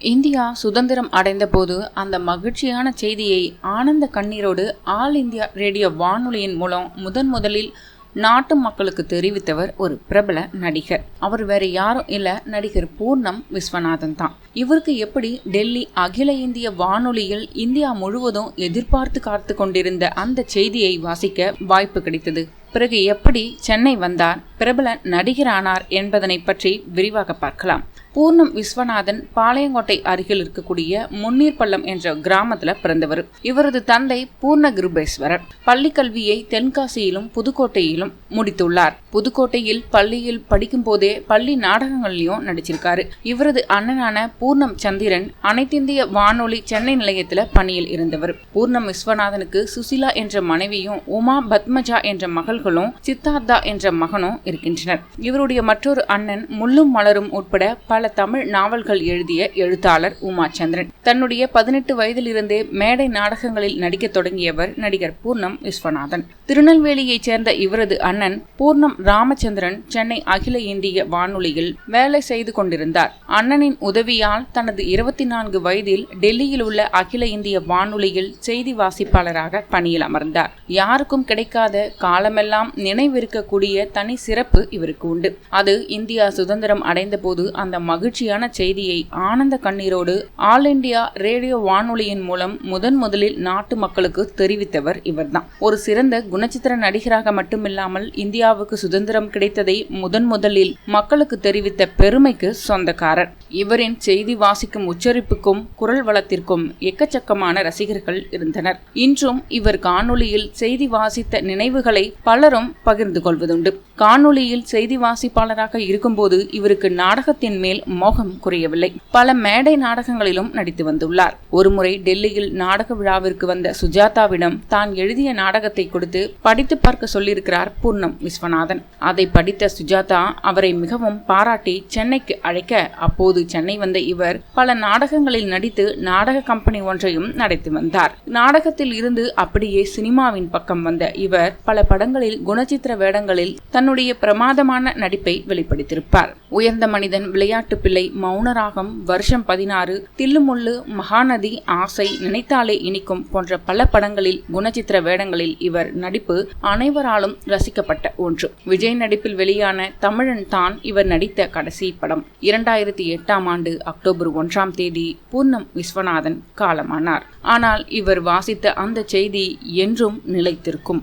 India சுதந்திரம் அடைந்தபோது அந்த மகிழ்ச்சியான செய்தியை ஆனந்த கண்ணீரோடு ஆல் இந்தியா ரேடியோ வானொலியின் மூலம் முதன் முதலில் நாட்டு மக்களுக்கு தெரிவித்தவர் ஒரு பிரபல நடிகர். அவர் வேற யாரும் இல்ல நடிகர் பூர்ணம் விஸ்வநாதன் தான். இவருக்கு எப்படி டெல்லி அகில இந்திய வானொலியில் இந்தியா முழுவதும் எதிர்பார்த்து காத்து கொண்டிருந்த அந்த செய்தியை வாசிக்க வாய்ப்பு கிடைத்தது. பிறகு எப்படி சென்னை வந்தார் பிரபல நடிகரானார் என்பதனை பற்றி விரிவாக பார்க்கலாம். பூர்ணம் விஸ்வநாதன் பாளையங்கோட்டை அருகில் இருக்கக்கூடிய முன்னீர் பள்ளம் என்ற கிராமத்துல பிறந்தவர். இவரது தந்தை பூர்ண கிருபேஸ்வரர் பள்ளி கல்வியை தென்காசியிலும் புதுக்கோட்டையிலும் முடித்துள்ளார். புதுக்கோட்டையில் பள்ளியில் படிக்கும் போதே பள்ளி நாடகங்கள்லயும் நடிச்சிருக்காரு. இவரது அண்ணனான பூர்ணம் சந்திரன் அனைத்திந்திய வானொலி சென்னை நிலையத்துல பணியில் இருந்தவர். பூர்ணம் விஸ்வநாதனுக்கு சுசிலா என்ற மனைவியும் உமா பத்மஜா என்ற மகள்களும் சித்தார்த்தா என்ற மகனும் இருக்கின்றனர். இவருடைய மற்றொரு அண்ணன் முள்ளும் மலரும் உட்பட பல தமிழ் நாவல்கள் எழுதிய எழுத்தாளர் உமாச்சந்திரன். தன்னுடைய பதினெட்டு வயதிலிருந்தே மேடை நாடகங்களில் நடிக்க தொடங்கியவர் நடிகர் பூர்ணம் விஸ்வநாதன். திருநெல்வேலியைச் சேர்ந்த இவரது அண்ணன் பூர்ணம் ராமச்சந்திரன் சென்னை அகில இந்திய வானொலியில் வேலை செய்து கொண்டிருந்தார். அண்ணனின் உதவியால் தனது இருபத்தி நான்கு வயதில் டெல்லியில் உள்ள அகில இந்திய வானொலியில் செய்தி வாசிப்பாளராக பணியில் அமர்ந்தார். யாருக்கும் கிடைக்காத காலமெல்லாம் நினைவிருக்கக்கூடிய தனி சிறப்பு இவருக்கு உண்டு. அது இந்தியா சுதந்திரம் அடைந்த போது அந்த மகிழ்ச்சியான செய்தியை ஆனந்த கண்ணீரோடு ஆல் இண்டியா ரேடியோ வானொலியின் மூலம் முதன் முதலில் நாட்டு மக்களுக்கு தெரிவித்தவர் இவர்தான். ஒரு சிறந்த குணச்சித்திர நடிகராக மட்டுமில்லாமல் இந்தியாவுக்கு சுதந்திரம் கிடைத்ததை முதன் முதலில் மக்களுக்கு தெரிவித்த பெருமைக்கு சொந்தக்காரர். இவரின் செய்தி வாசிக்கும் உச்சரிப்புக்கும் குரல் வளத்திற்கும் எக்கச்சக்கமான ரசிகர்கள் இருந்தனர். இன்றும் இவர் காணொலியில் செய்தி வாசித்த நினைவுகளை பலரும் பகிர்ந்து கொள்வதுண்டு. காணொளியில் செய்தி வாசிப்பாளராக இருக்கும்போது இவருக்கு நாடகத்தின் மேல் மோகம் குறையவில்லை. பல மேடை நாடகங்களிலும் நடித்து வந்துள்ளார். ஒருமுறை டெல்லியில் நாடக விழாவிற்கு வந்த சுஜாதாவிடம் தான் எழுதிய நாடகத்தை கொடுத்து படித்து பார்க்க சொல்லியிருக்கிறார் பூர்ணம் விஸ்வநாதன். அதை படித்த சுஜாதா அவரை மிகவும் பாராட்டி சென்னைக்கு அழைக்க அப்போது சென்னை வந்த இவர் பல நாடகங்களில் நடித்து நாடக கம்பெனி ஒன்றையும் நடத்தி வந்தார். நாடகத்தில் இருந்து அப்படியே சினிமாவின் பக்கம் வந்த இவர் பல படங்களில் குணச்சித்திர வேடங்களில் தன் தன்னுடைய பிரமாதமான நடிப்பை வெளிப்படுத்தியிருப்பார். உயர்ந்த மனிதன் விளையாட்டு பிள்ளை மௌனராகம் வருஷம் பதினாறு தில்லுமுள்ளு மகாநதி ஆசை நினைத்தாலே இனிக்கும் போன்ற பல படங்களில் குணச்சித்திர வேடங்களில் இவர் நடிப்பு அனைவராலும் ரசிக்கப்பட்ட ஒன்று. விஜய் நடிப்பில் வெளியான தமிழன் தான் இவர் நடித்த கடைசி படம். இரண்டாயிரத்தி எட்டாம் ஆண்டு அக்டோபர் ஒன்றாம் தேதி பூர்ணம் விஸ்வநாதன் காலமானார். ஆனால் இவர் வாசித்த அந்த செய்தி என்றும் நிலைத்திருக்கும்.